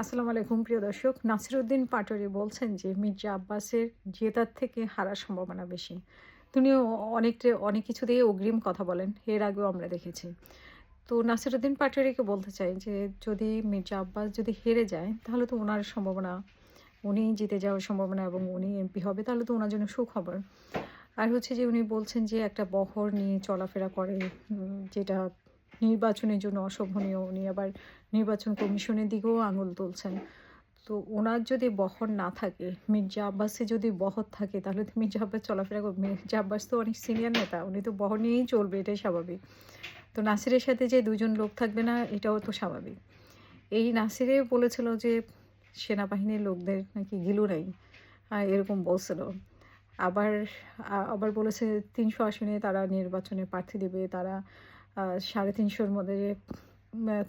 আসসালামু আলাইকুম, প্রিয় দর্শক। নাসিরুদ্দিন পাটোয়ারি বলছেন যে, মির্জা আব্বাসের জেতার থেকে হারার সম্ভাবনা বেশি। তিনিও অনেকটা, অনেক কিছু দিয়ে অগ্রিম কথা বলেন, এর আগেও আমরা দেখেছি। তো নাসিরুদ্দিন পাটোয়ারিকে বলতে চাই যে, যদি মির্জা আব্বাস যদি হেরে যায়, তাহলে তো ওনার সম্ভাবনা, উনি জিতে যাওয়ার সম্ভাবনা এবং উনি এমপি হবে, তাহলে তো ওনার জন্য সুখবর। আর হচ্ছে যে, উনি বলছেন যে, একটা বহর নিয়ে চলাফেরা করে যেটা নির্বাচনের জন্য অশোভনীয়। উনি আবার নির্বাচন কমিশনের দিকেও আঙুল তুলছেন। তো ওনার যদি বহর না থাকে, মির্জা আব্বাসে যদি বহর থাকে, তাহলে তো মির্জা আব্বাস চলাফেরা করবে। মির্জা আব্বাস তো অনেক সিনিয়র নেতা, উনি তো বহর নিয়েই চলবে, এটাই স্বাভাবিক। তো নাসিরের সাথে যে দুজন লোক থাকবে না, এটাও তো স্বাভাবিক। এই নাসিরে বলেছিল যে সেনাবাহিনীর লোকদের নাকি গিলু নাই আর এরকম বলছিল। আবার আবার বলেছে তিনশো আসনে তারা নির্বাচনে প্রার্থী দেবে, তারা সাড়ে তিনশোর মধ্যে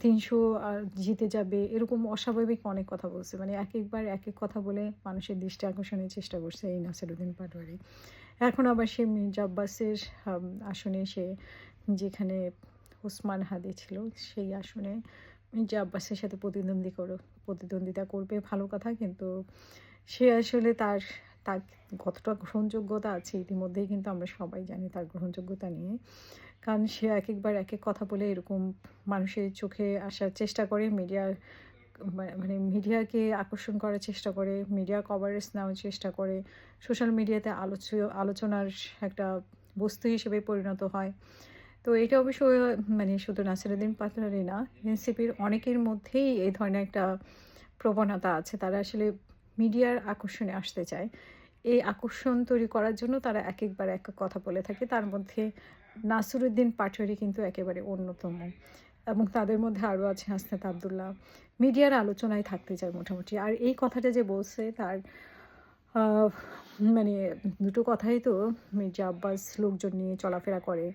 তিনশো আর জিতে যাবে, এরকম অস্বাভাবিক অনেক কথা বলছে। মানে এক একবার এক এক কথা বলে মানুষের দৃষ্টি আকর্ষণের চেষ্টা করছে এই নাসিরুদ্দিন পাটোয়ারি। এখন আবার সে মির্জা আব্বাসের আসনে সে যেখানে ওসমান হাদি ছিল, সেই আসনে মির্জা আব্বাসের সাথে প্রতিদ্বন্দ্বী করো, প্রতিদ্বন্দ্বিতা করবে, ভালো কথা। কিন্তু সে আসলে তার তার কতটা গ্রহণযোগ্যতা আছে ইতিমধ্যেই কিন্তু আমরা সবাই জানি তার গ্রহণযোগ্যতা নিয়ে। কারণ সে এক একবার এক এক কথা বলে এরকম মানুষের চোখে আসার চেষ্টা করে মিডিয়ার মানে মিডিয়াকে আকর্ষণ করার চেষ্টা করে মিডিয়া কভারেজ নেওয়ার চেষ্টা করে সোশ্যাল মিডিয়াতে আলোচ, আলোচনার একটা বস্তু হিসেবে পরিণত হয়। তো এটা অবশ্য মানে শুধু নাসিরুদ্দিন পাটোয়ারি না, এনসিপির অনেকের মধ্যেই এই ধরনের একটা প্রবণতা আছে। তারা আসলে মিডিয়ার আকর্ষণে আসতে চায়। এই আকর্ষণ তৈরি করার জন্য তারা এক একবার এক এক কথা বলে থাকে। তার মধ্যে নাসিরুদ্দিন পাটোয়ারি কিন্তু একেবারে অন্যতম। এবং তাদের মধ্যে আরও আছে হাসনাত আবদুল্লাহ। মিডিয়ার আলোচনায় থাকতে চায় মোটামুটি। আর এই কথাটা যে বলছে, তার মানে দুটো কথাই তো মির্জা আব্বাস লোকজন নিয়ে চলাফেরা করে।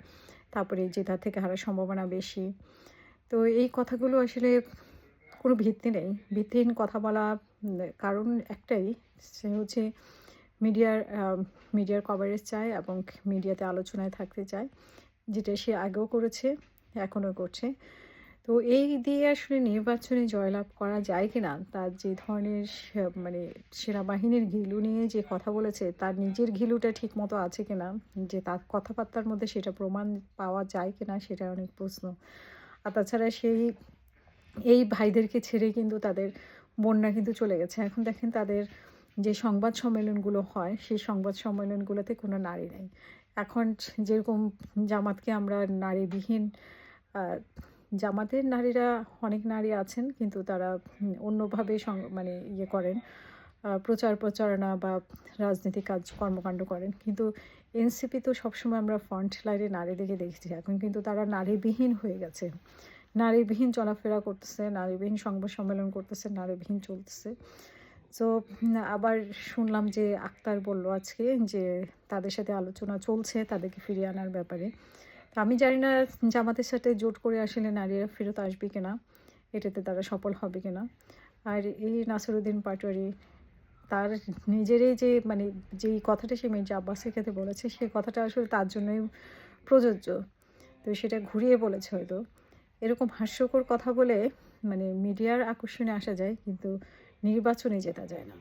তারপরে জেতার থেকে হারার সম্ভাবনা বেশি। তো এই কথাগুলো আসলে কোনো ভিত্তি নেই। ভিত্তিহীন কথা বলা কারণ একটাই, সে হচ্ছে মিডিয়ার মিডিয়ার কভারেজ চায় এবং মিডিয়াতে আলোচনায় থাকতে চায়, যেটা সে আগেও করেছে, এখনও করছে। তো এই দিয়ে আসলে নির্বাচনে জয়লাভ করা যায় কি না তার যে ধরনের মানে সেনাবাহিনীর ঘিলু নিয়ে যে কথা বলেছে, তার নিজের ঘিলুটা ঠিক মতো আছে কিনা, যে তার কথাবার্তার মধ্যে সেটা প্রমাণ পাওয়া যায় কিনা, সেটা অনেক প্রশ্ন। আর তাছাড়া সেই, এই ভাইদেরকে ছেড়ে কিন্তু তাদের বন্যা কিন্তু চলে গেছে। এখন দেখেন তাদের যে সংবাদ সম্মেলনগুলো হয়, সেই সংবাদ সম্মেলনগুলোতে কোনো নারী নেই। এখন যেরকম জামাতকে আমরা নারীবিহীন জামাতের নারীরা অনেক নারী আছেন, কিন্তু তারা অন্যভাবে মানে ইয়ে করেন প্রচার প্রচারণা বা রাজনৈতিক কাজ, কর্মকাণ্ড করেন। কিন্তু এনসিপি তো সবসময় আমরা ফ্রন্ট লাইনে নারীদেরকে দেখছি এখন, কিন্তু তারা নারীবিহীন হয়ে গেছে। নারীবিহীন চলাফেরা করতেছে, নারীবিহীন সংবাদ সম্মেলন করতেছে, নারীবিহীন চলতেছে। তো আবার শুনলাম যে আক্তার বলল আজকে যে তাদের সাথে আলোচনা চলছে তাদেরকে ফিরিয়ে আনার ব্যাপারে। আমি জানি না, জামাতের সাথে জোট করে আসলে নারীরা ফেরত আসবে কিনা, এটাতে তারা সফল হবে কিনা। আর এই নাসিরুদ্দিন পাটোয়ারি, তার নিজেরই যে মানে যেই কথাটা সে মির্জা আব্বাসের ক্ষেত্রে বলেছে সেই কথাটা আসলে তার জন্যই প্রযোজ্য। তো সেটা ঘুরিয়ে বলেছে হয়তো। এরকম হাস্যকর কথা বলে মানে মিডিয়ার আকর্ষণে আসা যায়, কিন্তু নির্বাচনে জেতা যায় না।